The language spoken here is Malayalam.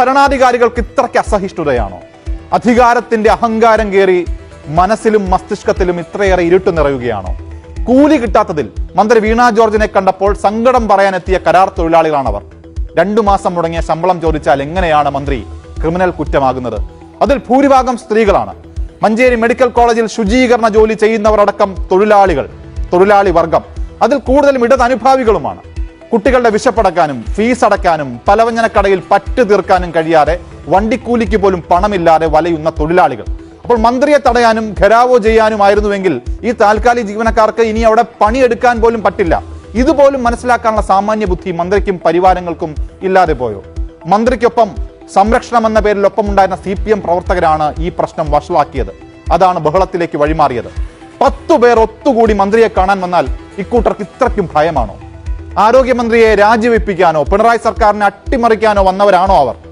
ഭരണാധികാരികൾക്ക് ഇത്രയ്ക്ക് അസഹിഷ്ണുതയാണോ? അധികാരത്തിന്റെ അഹങ്കാരം കയറി മനസ്സിലും മസ്തിഷ്കത്തിലും ഇത്രയേറെ ഇരുട്ട് നിറയുകയാണോ? കൂലി കിട്ടാത്തതിൽ മന്ത്രി വീണ ജോർജിനെ കണ്ടപ്പോൾ സങ്കടം പറയാനെത്തിയ കരാർ തൊഴിലാളികളാണവർ. രണ്ടു മാസം മുടങ്ങിയ ശമ്പളം ചോദിച്ചാൽ എങ്ങനെയാണ് മന്ത്രി ക്രിമിനൽ കുറ്റമാകുന്നത്? അതിൽ ഭൂരിഭാഗം സ്ത്രീകളാണ്. മഞ്ചേരി മെഡിക്കൽ കോളേജിൽ ശുചീകരണ ജോലി ചെയ്യുന്നവരടക്കം തൊഴിലാളികൾ തൊഴിലാളി വർഗം. അതിൽ കൂടുതലും ഇടത് അനുഭാവികളുമാണ് കുട്ടികളുടെ വിശപ്പടക്കാനും ഫീസ് അടക്കാനും പലവ്യഞ്ജനക്കടയിൽ പറ്റു തീർക്കാനും കഴിയാതെ വണ്ടിക്കൂലിക്ക് പോലും പണമില്ലാതെ വലയുന്ന തൊഴിലാളികൾ. അപ്പോൾ മന്ത്രിയെ തടയാനും ഘരാവോ ചെയ്യാനുമായിരുന്നുവെങ്കിൽ ഈ താൽക്കാലിക ജീവനക്കാർക്ക് ഇനി അവിടെ പണിയെടുക്കാൻ പോലും പറ്റില്ല. ഇതുപോലും മനസ്സിലാക്കാനുള്ള സാമാന്യ ബുദ്ധി മന്ത്രിക്കും പരിവാരങ്ങൾക്കും ഇല്ലാതെ പോയോ? മന്ത്രിക്കൊപ്പം സംരക്ഷണം എന്ന പേരിൽ ഒപ്പമുണ്ടായിരുന്ന സി പി എം പ്രവർത്തകരാണ് ഈ പ്രശ്നം വഷളാക്കിയത്. അതാണ് ബഹളത്തിലേക്ക് വഴിമാറിയത്. പത്തു പേർ ഒത്തുകൂടി മന്ത്രിയെ കാണാൻ വന്നാൽ ഇക്കൂട്ടർക്ക് ഇത്രയ്ക്കും ഭയമാണോ? ആരോഗ്യമന്ത്രിയെ രാജിവെപ്പിക്കാനോ പിണറായി സർക്കാരിനെ അട്ടിമറിക്കാനോ വന്നവരാണോ അവർ?